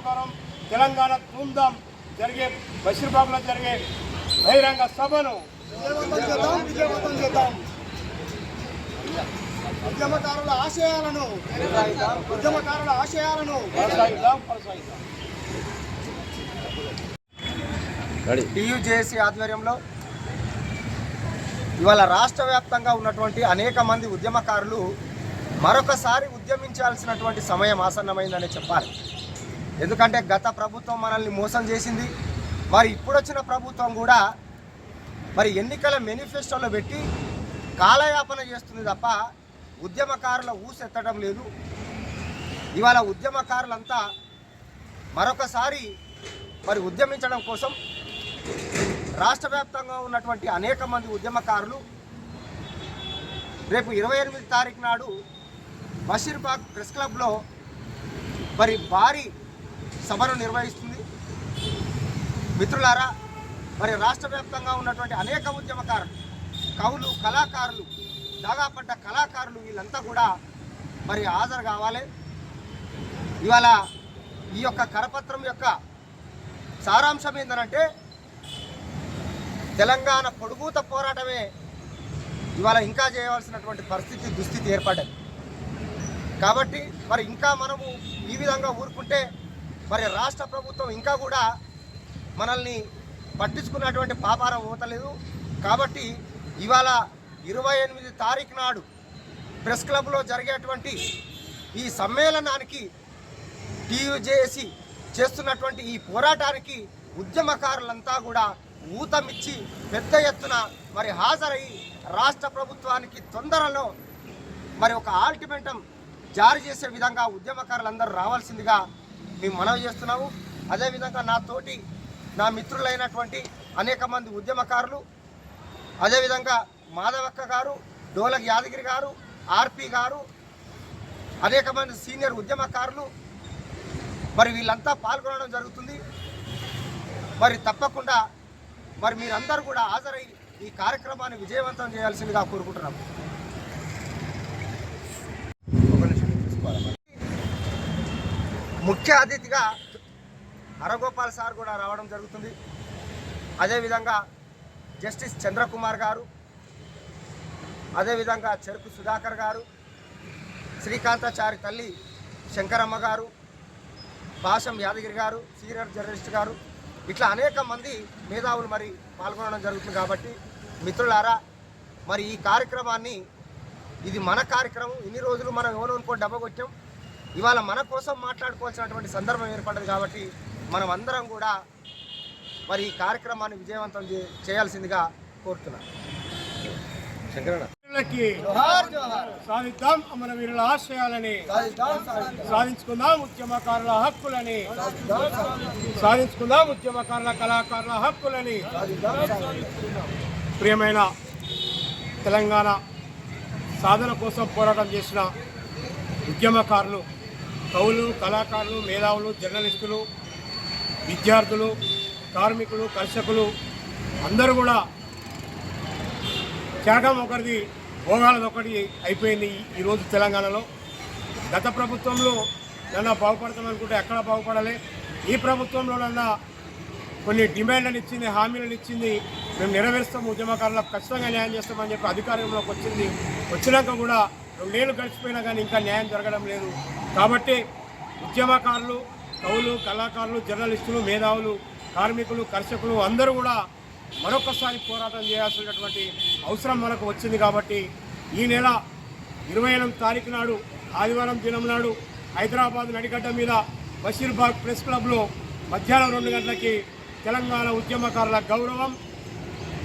ఉపకారం తెలంగాణ ధూమ్ధాం జరిగే బషీర్బాగ్లో జరిగే బహిరంగ సభను ఉద్యమకారుల ఆశయాలను ఉద్యమకారుల ఆశయాలను టీయూజేఏసీ ఆధ్వర్యంలో ఇవాళ రాష్ట్ర వ్యాప్తంగా ఉన్నటువంటి అనేక మంది ఉద్యమకారులు మరొకసారి ఉద్యమించాల్సినటువంటి సమయం ఆసన్నమైందని చెప్పాలి. ఎందుకంటే గత ప్రభుత్వం మనల్ని మోసం చేసింది. మరి ఇప్పుడొచ్చిన ప్రభుత్వం కూడా మరి ఎన్నికల మేనిఫెస్టోలో పెట్టి కాలయాపన చేస్తుంది తప్ప ఉద్యమకారుల ఊసెత్తడం లేదు. ఇవాళ ఉద్యమకారులంతా మరొకసారి మరి ఉద్యమించడం కోసం రాష్ట్ర వ్యాప్తంగా ఉన్నటువంటి అనేక మంది ఉద్యమకారులు రేపు ఇరవై ఎనిమిది తారీఖు నాడు బషీర్బాగ్ ప్రెస్ క్లబ్లో మరి భారీ సభను నిర్వహిస్తుంది. మిత్రులారా మరి రాష్ట్ర వ్యాప్తంగా ఉన్నటువంటి అనేక ఉద్యమకారులు కవులు కళాకారులు దాగాపడ్డ కళాకారులు వీళ్ళంతా కూడా మరి హాజరు కావాలి. ఇవాళ ఈ యొక్క కరపత్రం యొక్క సారాంశం ఏంటంటే తెలంగాణ పొడుగుత పోరాటమే ఇవాళ ఇంకా చేయవలసినటువంటి పరిస్థితి దుస్థితి ఏర్పడ్డది. కాబట్టి మరి ఇంకా మనము ఈ విధంగా ఊరుకుంటే మరి రాష్ట్ర ప్రభుత్వం ఇంకా కూడా మనల్ని పట్టించుకున్నటువంటి పాపారం పోతలేదు. కాబట్టి ఇవాళ ఇరవై ఎనిమిది తారీఖు నాడు ప్రెస్ క్లబ్లో జరిగేటువంటి ఈ సమ్మేళనానికి టీయూజేసి చేస్తున్నటువంటి ఈ పోరాటానికి ఉద్యమకారులంతా కూడా ఊతమిచ్చి పెద్ద ఎత్తున మరి హాజరై రాష్ట్ర ప్రభుత్వానికి తొందరలో మరి ఒక ఆల్టిమేటం జారీ చేసే విధంగా ఉద్యమకారులందరూ రావాల్సిందిగా మేము మనవి చేస్తున్నాము. అదేవిధంగా నాతోటి నా మిత్రులైనటువంటి అనేక మంది ఉద్యమకారులు అదేవిధంగా మాధవక్క గారు డోలక్ యాదగిరి గారు ఆర్పి గారు అనేక మంది సీనియర్ ఉద్యమకారులు మరి వీళ్ళంతా పాల్గొనడం జరుగుతుంది. మరి తప్పకుండా మరి మీరందరూ కూడా హాజరై ఈ కార్యక్రమాన్ని విజయవంతం చేయాల్సిందిగా కోరుకుంటున్నాము. ముఖ్య అతిథిగా హరగోపాల్ సార్ కూడా రావడం జరుగుతుంది. అదేవిధంగా జస్టిస్ చంద్రకుమార్ గారు అదేవిధంగా చెరుకు సుధాకర్ గారు శ్రీకాంతాచారి తల్లి శంకరమ్మ గారు భాషం యాదగిరి గారు సీనియర్ జర్నలిస్ట్ గారు ఇట్లా అనేక మంది మేధావులు మరి పాల్గొనడం జరుగుతుంది కాబట్టి మిత్రులారా మరి ఈ కార్యక్రమాన్ని ఇది మన కార్యక్రమం ఇన్ని రోజులు మనం ఎవరు అనుకోని డబ్బ కొట్టాం ఇవాళ మన కోసం మాట్లాడుకోవాల్సినటువంటి సందర్భం ఏర్పడ్డది కాబట్టి మనం అందరం కూడా మరి ఈ కార్యక్రమాన్ని విజయవంతం చేయాల్సిందిగా సాధిద్దాం అమరవీరుల ఆశయాలని సాధించుకుందాం ఉద్యమకారుల హక్కులని సాధించుకుందాం ఉద్యమకారుల కళాకారుల హక్కులని ప్రియమైన తెలంగాణ సాధన కోసం పోరాటం చేసిన ఉద్యమకారులు కవులు కళాకారులు మేధావులు జర్నలిస్టులు విద్యార్థులు కార్మికులు కర్షకులు అందరూ కూడా త్యాగం ఒకరిది భోగాలది ఒకటి అయిపోయింది ఈరోజు తెలంగాణలో. గత ప్రభుత్వంలో నన్ను బాగుపడతాం అనుకుంటే ఎక్కడ బాగుపడాలి. ఈ ప్రభుత్వంలోనన్నా కొన్ని డిమాండ్లను ఇచ్చింది హామీలను ఇచ్చింది మేము నెరవేరుస్తాం ఉద్యమకారులకు ఖచ్చితంగా న్యాయం చేస్తామని చెప్పి అధికారంలోకి వచ్చింది. వచ్చినాక కూడా రెండేళ్ళు గడిచిపోయినా కానీ ఇంకా న్యాయం జరగడం లేదు. కాబట్టి ఉద్యమకారులు కవులు కళాకారులు జర్నలిస్టులు మేధావులు కార్మికులు కర్షకులు అందరూ కూడా మరొకసారి పోరాటం చేయాల్సినటువంటి అవసరం మనకు వచ్చింది కాబట్టి ఈ నెల ఇరవై ఎనిమిది తారీఖు నాడు ఆదివారం దినం నాడు హైదరాబాద్ నడిగడ్డ మీద బషీర్బాగ్ ప్రెస్ క్లబ్లో మధ్యాహ్నం రెండు గంటలకి తెలంగాణ ఉద్యమకారుల గౌరవం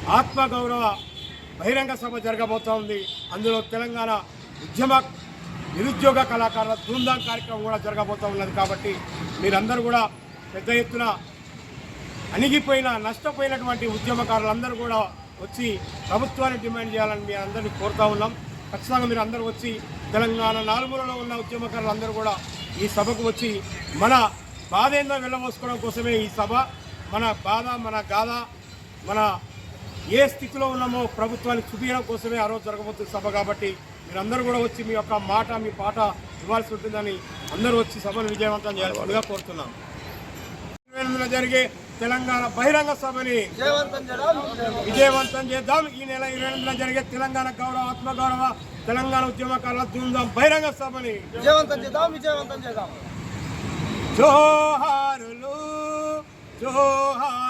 ఆత్మగౌరవ బహిరంగ సభ జరగబోతోంది. అందులో తెలంగాణ ఉద్యమ నిరుద్యోగ కళాకారుల బృందం కార్యక్రమం కూడా జరగబోతూ ఉన్నది కాబట్టి మీరందరూ కూడా పెద్ద ఎత్తున అణిగిపోయిన నష్టపోయినటువంటి ఉద్యమకారులందరూ కూడా వచ్చి ప్రభుత్వాన్ని డిమాండ్ చేయాలని మీ అందరినీ కోరుతా ఉన్నాం. ఖచ్చితంగా మీరు అందరూ వచ్చి తెలంగాణ నాలుగులలో ఉన్న ఉద్యమకారులందరూ కూడా ఈ సభకు వచ్చి మన బాధ ఏందో వెళ్ళబోసుకోవడం కోసమే ఈ సభ. మన బాధ మన గాథ మన ఏ స్థితిలో ఉన్నామో ప్రభుత్వాన్ని చూపించడం కోసమే ఆ రోజు జరగబోతున్న సభ కాబట్టి మీరందరూ కూడా వచ్చి మీ యొక్క మాట మీ పాట ఇవ్వాల్సి ఉంటుందని అందరూ వచ్చి సభను విజయవంతం చేయాల్సిందిగా కోరుతున్నాం. జరిగే తెలంగాణ బహిరంగ సభని విజయవంతం చేద్దాం. ఈ నెల ఇరవై ఎనిమిదిన జరిగే తెలంగాణ గౌరవ ఆత్మగౌరవ తెలంగాణ ఉద్యమకారుల ధూమ్ధాం బహిరంగ సభని విజయవంతం చేద్దాం విజయవంతం చేద్దాం. జోహారులు జోహారులు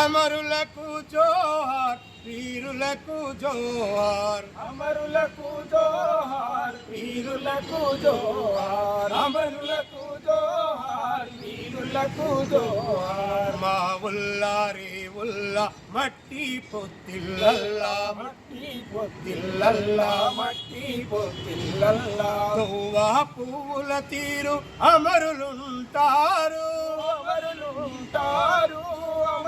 అమరులకు జోహార్ వీరులకు జోహార్. అమరులకు జోహార్ వీరులకు జోహార్. అమరులకు జోహార్ వీరులకు జోహార్. మా ఉల్లారి ఉల్లా మట్టి పొత్తిల్లల్లా. మట్టి పొత్తిల్లల్లా మట్టి పొత్తిల్లల్లా. తోవా పువ్వుల తీరు అమరులుంటారు. అమరులుంటారు.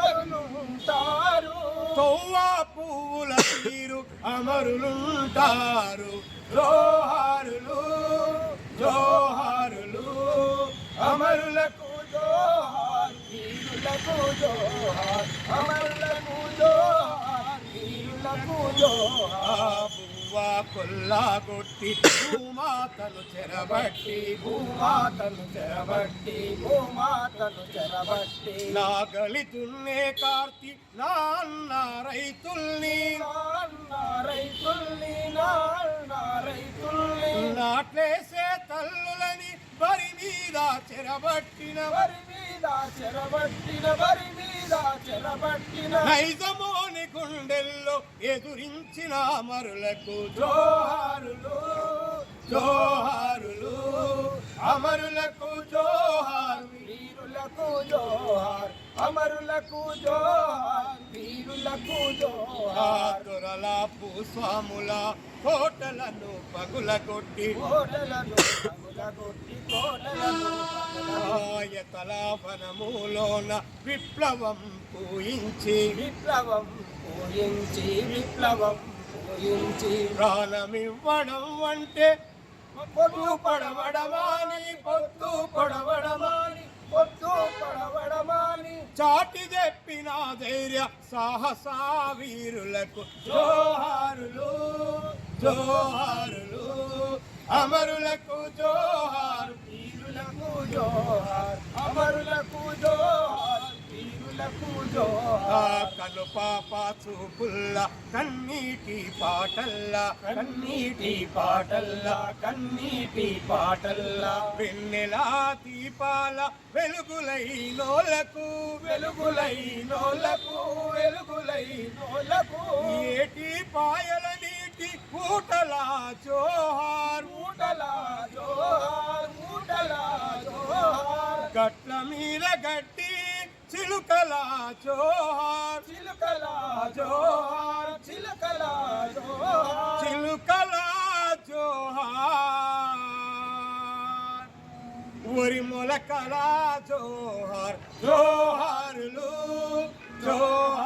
అమరులుంటారు తోవా పువ్వుల తీరు అమరులుంటారు. జోహారులు జోహారులు అమరులకు జోహార్ వీరులకు జోహార్ అమరులకు జోహార్ వీరులకు జోహార్. పువ్వా కొల్లాగొట్టి భూమాతను చెరబట్టి భూమాతను చెరబట్టి భూమాతను చెరబట్టి. నాగలి దున్నే కార్తి నాన్న రైతుల్ని. నాన్న రైతుల్ని నాన్న రైతుల్ని. నాట్లేసే తల్లులని బరి మీద చెరబట్టిన. వరి మీద చెరబట్టిన వరి మీద చెరబట్టిన. నైజమోని గుండెల్లో ఎదురించిన అమరులకు జోహారులు జోహారులు అమరులకు జోహారు వీరులకు జోహార్ అమరులకు జోహార్ వీరులకు జోహార్. దొరల భూస్వాముల కోటలను కోటలను పగులగొట్టి కోటలను వనములోన విప్లవం పూయించి విప్లవం పూయించి విప్లవం పూయించి. ప్రాణమివ్వడం అంటే పొట్టు పడవడమాని పొద్దు పడవడమాని పొద్దు పడవడమాని. చాటి చెప్పిన ధైర్య సాహస వీరులకు జోహారులు జోహారులు. అమరులకు జోహారు వీరులకు జోహార్. అమరులకు జోహారు. వీరులకు జోహార్ కలుప చూపుల్ల కన్నీటి పాటల్లా కన్నీటి పాటల్లా కన్నీటి పాటల్లా. వెన్నెలా దీపాల వెలుగులై నోలకు వెలుగులై నోలకు వెలుగులై నోలకు. ఏటి పాయల నీటి ఊటలా జోహార్ ఊటల జోహార్ ఊటల జోహార్. గట్ల మీద గట్టి చిలుకల జోహార్ చిలుకల జోహార్ చిలుకల జోహార్ చిలుకల జోహార్ ఒరి మొలకల జోహార్ జోహారులు జోహార్